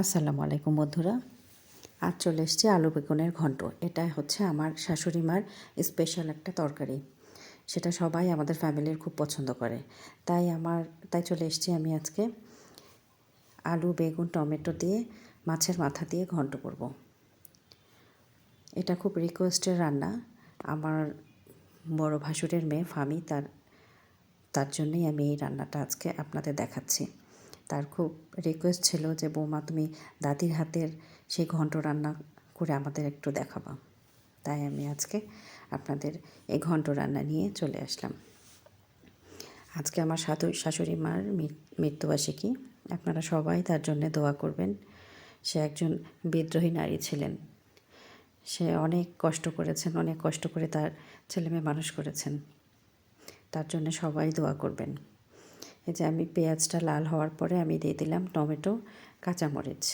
আসসালামু আলাইকুম বন্ধুরা। আজ চলে এসেছি আলু বেগুনের ঘন্ট। এটা হচ্ছে আমার শাশুড়ি মার স্পেশাল একটা তরকারি। সেটা সবাই আমাদের ফ্যামিলির খুব পছন্দ করে। তাই আমার, তাই চলে এসছি আমি আজকে আলু, বেগুন, টমেটো দিয়ে মাছের মাথা দিয়ে ঘন্ট করব। এটা খুব রিকোয়েস্টের রান্না। আমার বড় ভাসুরের মেয়ে ফামি তার তার জন্যই আমি এই রান্নাটা আজকে আপনাদের দেখাচ্ছি। তার খুব রিকোয়েস্ট ছিল যে, বৌমা, তুমি দাদির হাতের সেই ঘন্ট রান্না করে আমাদের একটু দেখাবা। তাই আমি আজকে আপনাদের এই ঘন্ট রান্না নিয়ে চলে আসলাম। আজকে আমার সাধু শাশুড়ি মার মৃত্যুবার্ষিকী। আপনারা সবাই তার জন্য দোয়া করবেন। সে একজন বিদ্রোহী নারী ছিলেন। সে অনেক কষ্ট করেছেন, অনেক কষ্ট করে তার ছেলেমেয়ে মানুষ করেছেন। তার জন্য সবাই দোয়া করবেন। এই যে আমি পেঁয়াজটা লাল হওয়ার পরে আমি দিয়ে দিলাম টমেটো, কাঁচামরিচ।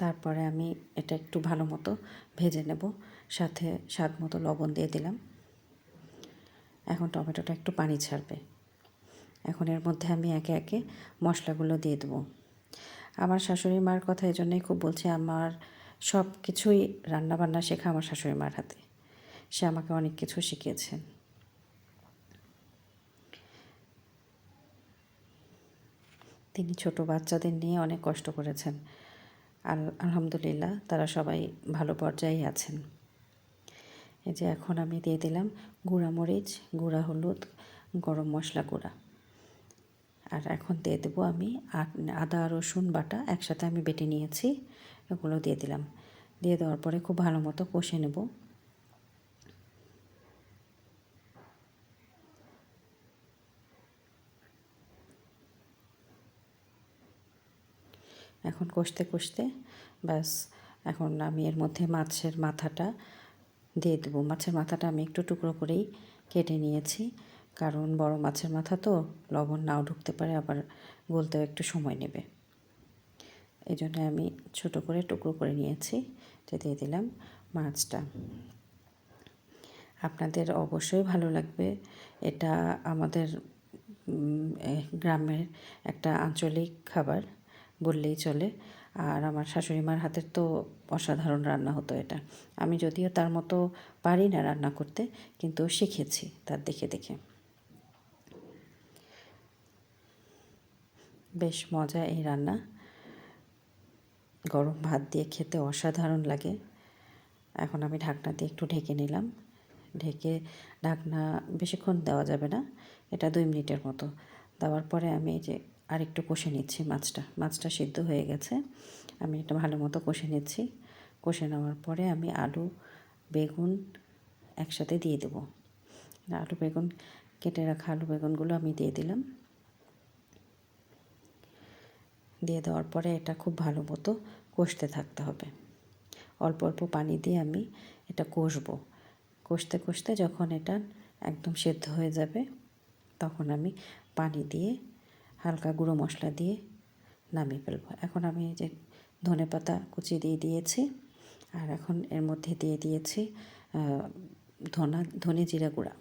তারপরে আমি এটা একটু ভালো মতো ভেজে নেব, সাথে স্বাদ মতো লবণ দিয়ে দিলাম। এখন টমেটোটা একটু পানি ছাড়বে। এখন এর মধ্যে আমি একে একে মশলাগুলো দিয়ে দেবো। আমার শাশুড়ি মার কথা এই জন্যই খুব বলছি, আমার সব কিছুই রান্নাবান্না শেখা আমার শাশুড়ি মার হাতে। সে আমাকে অনেক কিছু শিখিয়েছেন তিনি ছোট বাচ্চাদের নিয়ে অনেক কষ্ট করেছেন। আর আলহামদুলিল্লাহ তারা সবাই ভালো পর্যায়ে আছেন। এই যে এখন আমি দিয়ে দিলাম গুঁড়া মরিচ, গুঁড়া হলুদ, গরম মশলা গুঁড়া। আর এখন দিয়ে দেবো আমি আদা রসুন বাটা একসাথে আমি বেটে নিয়েছি। এগুলো দিয়ে দিলাম। দিয়ে দেওয়ার পরে খুব ভালো মতো কষে নেব। এখন কষতে কষতে, ব্যাস, এখন আমি এর মধ্যে মাছের মাথাটা দিয়ে দেবো। মাছের মাথাটা আমি একটু টুকরো করেই কেটে নিয়েছি, কারণ বড় মাছের মাথা তো লবণ নাও ঢুকতে পারে, আবার গলতেও একটু সময় নেবে। এই জন্য আমি ছোট করে টুকরো করে নিয়েছি যে দিয়ে দিলাম মাছটা। আপনাদের অবশ্যই ভালো লাগবে, এটা আমাদের গ্রামের একটা আঞ্চলিক খাবার। বললেই চলে। আর আমার শাশুড়ি মার হাতের তো অসাধারণ রান্না হতো এটা। আমি যদিও তার মতো পারি না রান্না করতে, কিন্তু শিখেছি তার দেখে দেখে। বেশ মজা এই রান্না। গরম ভাত দিয়ে খেতে অসাধারণ লাগে। এখন আমি ঢাকনা দিয়ে একটু ঢেকে নিলাম। ঢেকে ঢাকনা বেশিক্ষণ দেওয়া যাবে না, এটা দুই মিনিটের মতো। দেওয়ার পরে আমি এই যে আর একটু কষে নিচ্ছি মাছটা। মাছটা সিদ্ধ হয়ে গেছে। আমি এটা ভালো মতো কষে নিচ্ছি। কষে নেওয়ার পরে আমি আলু, বেগুন একসাথে দিয়ে দেব। আলু, বেগুন, কেটে রাখা আলু, বেগুনগুলো আমি দিয়ে দিলাম। দিয়ে দেওয়ার পরে এটা খুব ভালো মতো কষতে থাকতে হবে। অল্প অল্প পানি দিয়ে আমি এটা কষবো। কষতে কষতে যখন এটা একদম সেদ্ধ হয়ে যাবে, তখন আমি পানি দিয়ে হালকা গুঁড়ো মশলা দিয়ে নামিয়ে ফেলব। এখন আমি যে ধনে পাতা কুচি দিয়ে দিয়েছি, আর এখন এর মধ্যে দিয়ে দিয়েছি ধনা, ধনে জিরা গুঁড়া।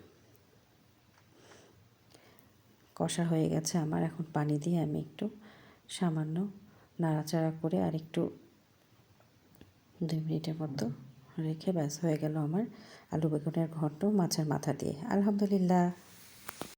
কষা হয়ে গেছে আমার, এখন পানি দিয়ে আমি একটু সামান্য নাড়াচাড়া করে আর একটু দুই মিনিটের মতো রেখে ব্যাস হয়ে গেল আমার আলু বেগুনের ঘন্ট মাছের মাথা দিয়ে। আলহামদুলিল্লাহ।